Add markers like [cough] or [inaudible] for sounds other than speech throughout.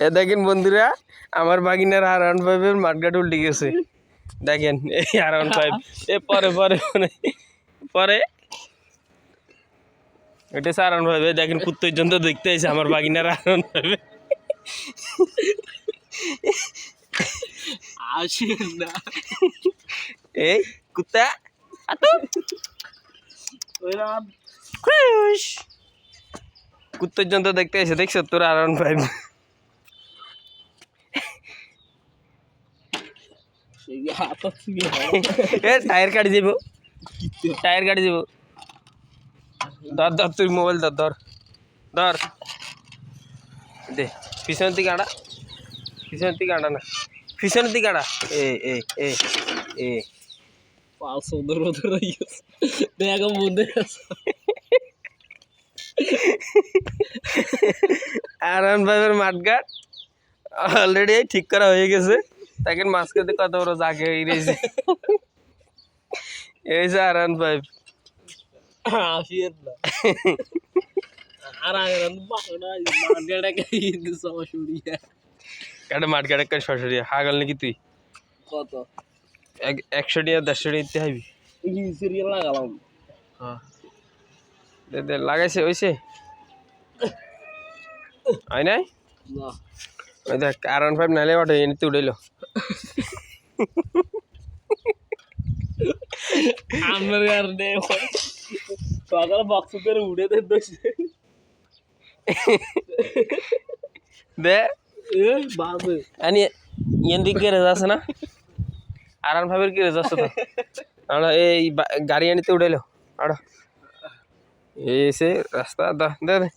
এ দেখেন বন্ধুরা আমার বাগিনার আর ওয়ান ফাইভের মাঠঘাট উল্টে গেছে। দেখেন এই আর ওয়ান ফাইভ। এ পরে পরে পরে পরে। এটা আর ওয়ান ফাইভ। দেখেন কুত্তর জন্য দেখতে এসে আমার বাগিনার আর ফাইভে। আসিস না। এই কুত্তা। আতো। কুত্তর জন্য দেখতে এসে দেখছ তোর আর ওয়ান ফাইভ সেই হাত থেকে [laughs] এ টায়ার কাটি যাব টায়ার কাটি যাব ধর ধর তুই মোবাইল ধর ধর। ধর। দে পিছনের দিকে আড়া। পিছনের দিকে আড়া না। পিছনের দিকে আড়া। এ এ এ এ। পাঁচ ওদের ওদের গেছে। দেখ মধ্যে ফাইভের মাঠঘাট। অলরেডি ঠিক করা হয়ে গেছে। তাকে মাঝখানে কত বড় জাগে রয়েছে এই যে আর ওয়ান ফাইভ আসিস না। আর আগে বাসনা মার্কেটে কিন্তু সমস্যা একটা সরাসরি হাগল নাকি তুই? কত? এক- একশো টিয়া দেড়শো টিয়া দিতে হবি সিরিয়াল লাগালাম। দে দে লাগাইছে হইছে? হয় নাই? দেখ আর ওয়ান ফাইভ নাইলে ওটা এনে উড়াইলো আমার নে সকাল বক্স করে উড়ে দে দোষে দে। বাজে। আনি ইয়েন দিক গ্যারেজ আছে না? আর ওয়ান ফাইভের গ্যারেজ আছে তো? আমরা এই গাড়ি আনিতে উড়াইলো। আড়ো এসে রাস্তা দা দে দে।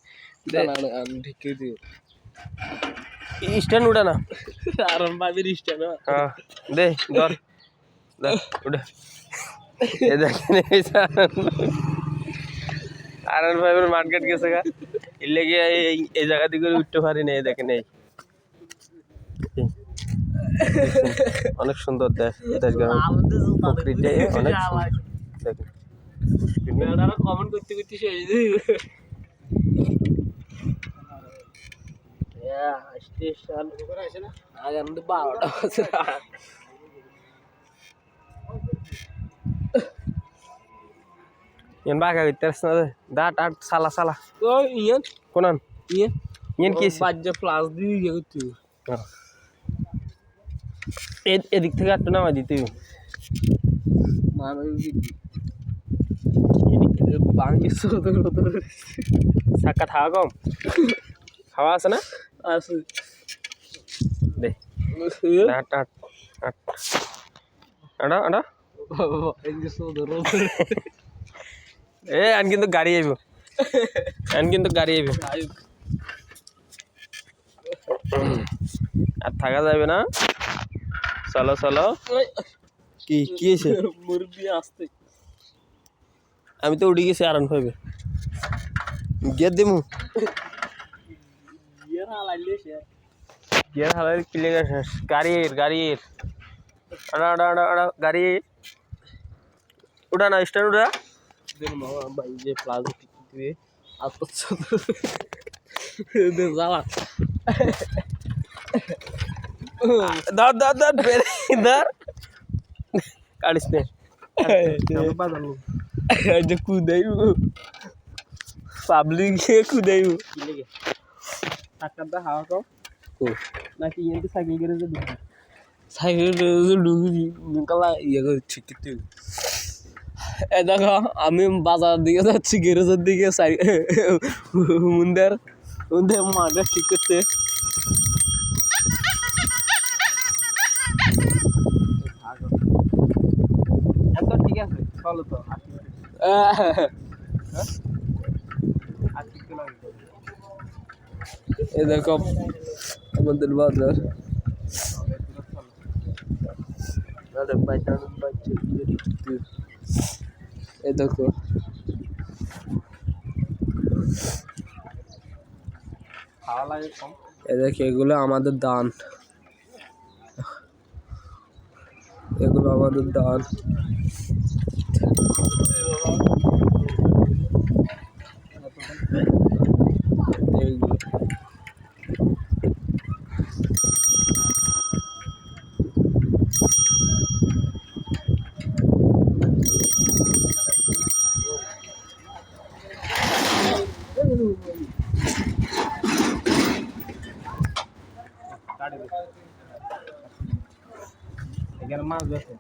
দে। ঠিক দিও স্ট্যান্ড উঠে না? আর বাবির ইস্টা না হ্যাঁ দে ধর। উঠে এ দেখেন এই যে আর ওয়ান ফাইভের মার্কেট গেছে গা। এর লেগে এই এই জায়গা দিকে উঠতে পারি না এই দেখেন এই। অনেক সুন্দর দেশ দেশ প্রকৃতি অনেক সুন্দর। দেখেন। কমেন্ট করতে করতে শেষ আমাদের বারোটা বছর yen baga gitu, wi teres na de da da sala sala o yen konan yen yen ki si badja plas di yeg tu oh. ed edik te gat [laughs] na ma di tu. Ma no yu di de bang mi so de lo de sa ka tha hawa sa na? As de da da ada ada ada ada? Ada ada ada ada ada এ আন কিন্তু গাড়ি আইব। আন কিন্তু গাড়ি আইব। আর থাকা যাবে না। চলো চলো। কি কি হয়েছে মুরগি আসতে আমি তো উঠে গেছি আরান পাইবে। গিয়ে দিমু। গিয়ার হালার কিলে শেষ গাড়ির গাড়ির আড়া আড়া আড়া আড়া গাড়ি উঠা না স্ট্যান্ড উঠা দিন মামা ভাই যে প্লাজো দিয়ে আত্মচ্ছ জ্বালা। ধর ধর ধর বেরে ধর। কাটিস নে। যে কুদাইব। পাবলিক গিয়ে কুদাইব টাকাটা হাওয়া কম নাকি ইয়েতে সাইকেল করে যে সাইকেল ঢুকি কালা ইয়ে করে ঠিক দেখো আমি বাজার দিকে যাচ্ছি গ্যারেজের দিকে মুন্দের মুন্দের মাঠে ঠিক করতে। এত ঠিক আছে চলো তো এ দেখো আমাদের বাজার। লাগে কম এ দেখো। এগুলো আমাদের দান। এগুলো আমাদের দান। এখানে মাছ আছে